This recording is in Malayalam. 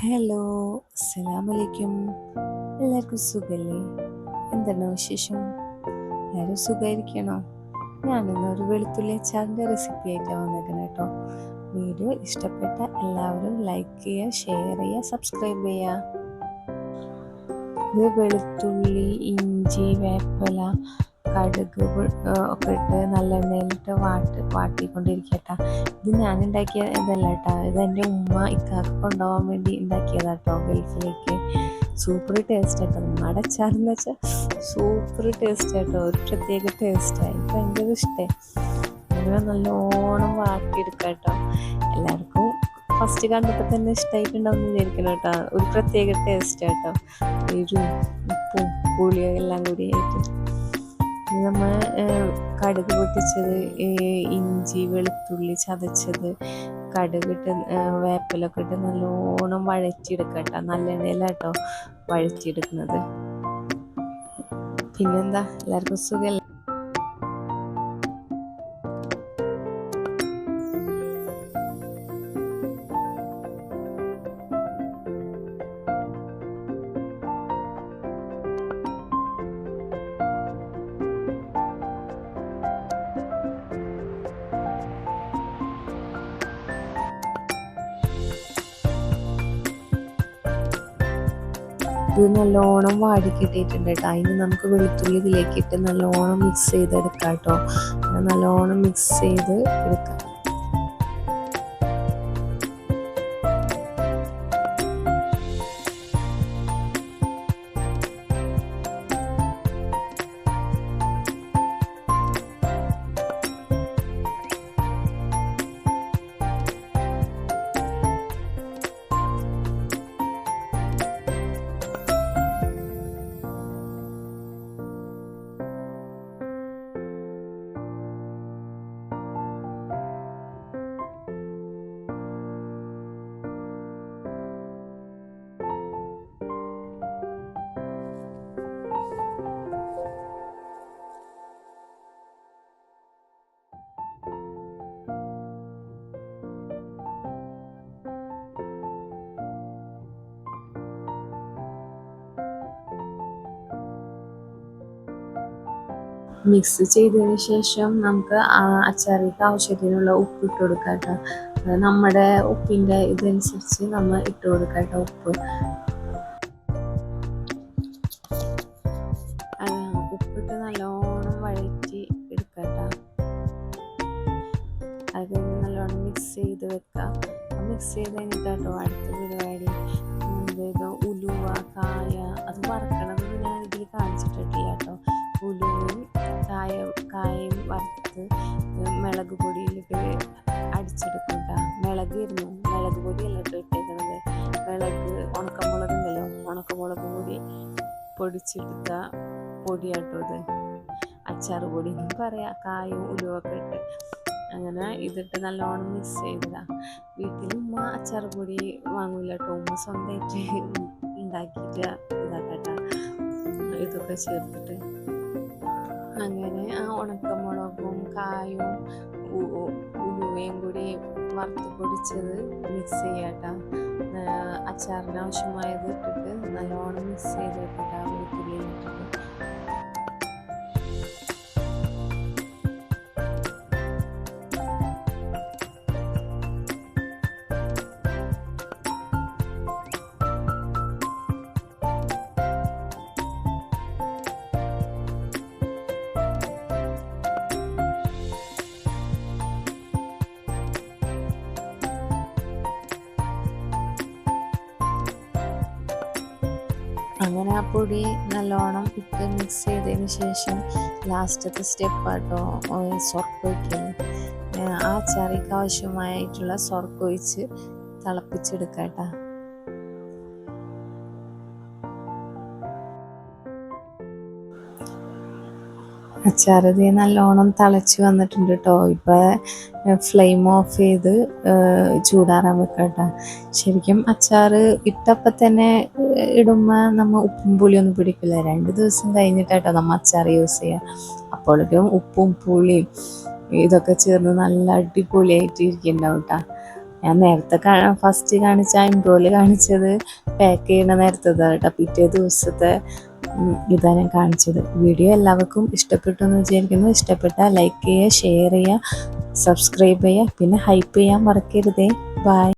ഹലോ അസ്സലാമലൈക്കും. എല്ലാവർക്കും സുഖല്ലേ? എന്താണ് വിശേഷം? എല്ലാവരും സുഖമായിരിക്കണോ ഞാനിന്നൊരു വെളുത്തുള്ളി അച്ചാറിന്റെ റെസിപ്പി ആയിട്ടാണ് വന്നേക്കുന്നത് കേട്ടോ. വീഡിയോ ഇഷ്ടപ്പെട്ട എല്ലാവരും ലൈക്ക് ചെയ്യുക ഷെയർ ചെയ്യുക സബ്സ്ക്രൈബ് ചെയ്യുക. വെളുത്തുള്ളി ഇഞ്ചി വേപ്പില കടുക് ഒക്കെ ഇട്ട് നല്ല എണ്ണയിലിട്ട് വാട്ടി വാട്ടിക്കൊണ്ടിരിക്കട്ട. ഇത് ഞാൻ ഉണ്ടാക്കിയ ഇതല്ല കേട്ടോ ഇത് എന്റെ ഉമ്മ ഇക്കാക്ക് കൊണ്ടുപോകാൻ വേണ്ടി ഉണ്ടാക്കിയതാട്ടോ ഗൾഫിലേക്ക്. സൂപ്പർ ടേസ്റ്റ് ആട്ടോ. നമ്മുടെ അച്ചാറെന്ന് വെച്ചാൽ സൂപ്പർ ടേസ്റ്റ് ആട്ടോ. ഒരു പ്രത്യേക ടേസ്റ്റാണ് എനിക്ക് ഭയങ്കര ഇഷ്ടമായി അങ്ങനെ നല്ലോണം വാട്ടിയെടുക്കാം കേട്ടോ എല്ലാവർക്കും ഫസ്റ്റ് കണ്ടപ്പോൾ തന്നെ ഇഷ്ടമായിട്ടുണ്ടാവും വിചാരിക്കണം കേട്ടോ ഒരു പ്രത്യേക ടേസ്റ്റ് കേട്ടോ എരിവും ഉപ്പും പുളിയും എല്ലാം കൂടി ആയിട്ട് നമ്മൾ കടുക് പൊട്ടിച്ചത് ഇഞ്ചി വെളുത്തുള്ളി ചതച്ചത് കടുകിട്ട് വേപ്പിലൊക്കെ ഇട്ട് നല്ലോണം വഴറ്റിയെടുക്കട്ടോ നല്ല എണ്ണയിലാട്ടോ വഴറ്റിയെടുക്കുന്നത്. പിന്നെന്താ? എല്ലാവർക്കും സുഖമല്ല ഇത് നല്ലോണം വാടി കിട്ടിയിട്ടുണ്ട് കേട്ടോ. അതിന് നമുക്ക് വെളുത്തുള്ളി ഇതിലേക്ക് ഇട്ട് നല്ലോണം മിക്സ് ചെയ്തെടുക്കാം കേട്ടോ. നല്ലോണം മിക്സ് ചെയ്ത് എടുക്കാം. മിക്സ് ചെയ്തതിന് ശേഷം നമുക്ക് അച്ചാറിക്ക് ആവശ്യത്തിനുള്ള ഉപ്പ് ഇട്ട് കൊടുക്കാം കേട്ടോ. നമ്മുടെ ഉപ്പിന്റെ ഇതനുസരിച്ച് നമ്മൾ ഇട്ട് കൊടുക്കാം കേട്ടോ ഉപ്പ്. ഉപ്പിട്ട് നല്ലോണം വഴറ്റി എടുക്കാം അത് കഴിഞ്ഞ് നല്ലോണം മിക്സ് ചെയ്ത് വെക്കാം. മിക്സ് ചെയ്ത് കഴിഞ്ഞിട്ടോ അടുത്ത പരിപാടി. ഉലുവ കായ അത് വറക്കണത് ഞാൻ ഇതിൽ കാണിച്ചിട്ടില്ല കേട്ടോ. ഉലുവയും കായ കായം വറുത്ത് മുളക് പൊടിയിലിട്ട് അടിച്ചെടുക്കുക മിളക് ഇരുന്നു മുളക് പൊടിയല്ല ഇട്ട് ഇട്ടേക്കുന്നത് മുളക് ഉണക്കമുളക് ഉണ്ടല്ലോ ഉണക്കമുളക് പൊടി പൊടിച്ചെടുത്ത പൊടിയാട്ടോ ഇത്. അച്ചാർ പൊടി എന്ന് പറയാം. കായും ഉലുവൊക്കെ ഇട്ട് അങ്ങനെ ഇതിട്ട് നല്ലോണം മിക്സ് ചെയ്തതാ. വീട്ടിൽ ഉമ്മ അച്ചാർ പൊടി വാങ്ങൂല കേട്ടോ. ഉമ്മ സ്വന്തമായിട്ട് ഉണ്ടാക്കിയിട്ട് ഇതാക്കട്ടെ. ഇതൊക്കെ ചേർത്തിട്ട് ഉണക്കമുളകും കായും ഉലുവയും കൂടി വറുത്ത് പൊടിച്ചത് മിക്സ് ചെയ്യാട്ടോ. അച്ചാറിന് ആവശ്യമായത് ഇട്ടിട്ട് നല്ലോണം മിക്സ് ചെയ്ത് വെക്കട്ടെ വെളുത്തുള്ളിയിൽ ഇട്ടിട്ട് അങ്ങനെ ആ പൊടി നല്ലോണം ഇട്ട് മിക്സ് ചെയ്തതിന് ശേഷം ലാസ്റ്റത്തെ സ്റ്റെപ്പ് ആട്ടോ സ്വർക്ക് ഒഴിക്കുന്നു ആ ചറിക്ക് ആവശ്യമായിട്ടുള്ള സ്വർക്കൊഴിച്ച് തിളപ്പിച്ചെടുക്കട്ടോ. അച്ചാറത് നല്ലോണം തിളച്ച് വന്നിട്ടുണ്ട് കേട്ടോ ഇപ്പോൾ ഫ്ലെയിം ഓഫ് ചെയ്ത് ചൂടാറാൻ വെക്കട്ടെ ശരിക്കും അച്ചാറ് ഇട്ടപ്പം തന്നെ ഇടുമ്പോൾ നമ്മൾ ഉപ്പും പുളിയൊന്നും പിടിക്കില്ല. രണ്ട് ദിവസം കഴിഞ്ഞിട്ടാട്ടോ നമ്മൾ അച്ചാർ യൂസ് ചെയ്യുക അപ്പോഴേക്കും ഉപ്പും പുളിയും ഇതൊക്കെ ചേർന്ന് നല്ല അടിപൊളിയായിട്ട് ഇരിക്കുന്നുണ്ടാവും കേട്ടോ ഞാൻ നേരത്തെ ഫസ്റ്റ് കാണിച്ച ഇൻട്രോയിൽ കാണിച്ചത് പാക്ക് ചെയ്യുന്ന നേരത്തെ കേട്ടോ പിറ്റേ ദിവസത്തെ ഇതാ കാണിച്ചത്. വീഡിയോ എല്ലാവർക്കും ഇഷ്ടപ്പെട്ടു എന്ന് വിചാരിക്കുന്നു. ഇഷ്ടപ്പെട്ടാൽ ലൈക്ക് ചെയ്യുക ഷെയർ ചെയ്യുക സബ്സ്ക്രൈബ് ചെയ്യുക പിന്നെ ഹൈപ്പ് ചെയ്യാൻ മറക്കരുതേ. ബൈ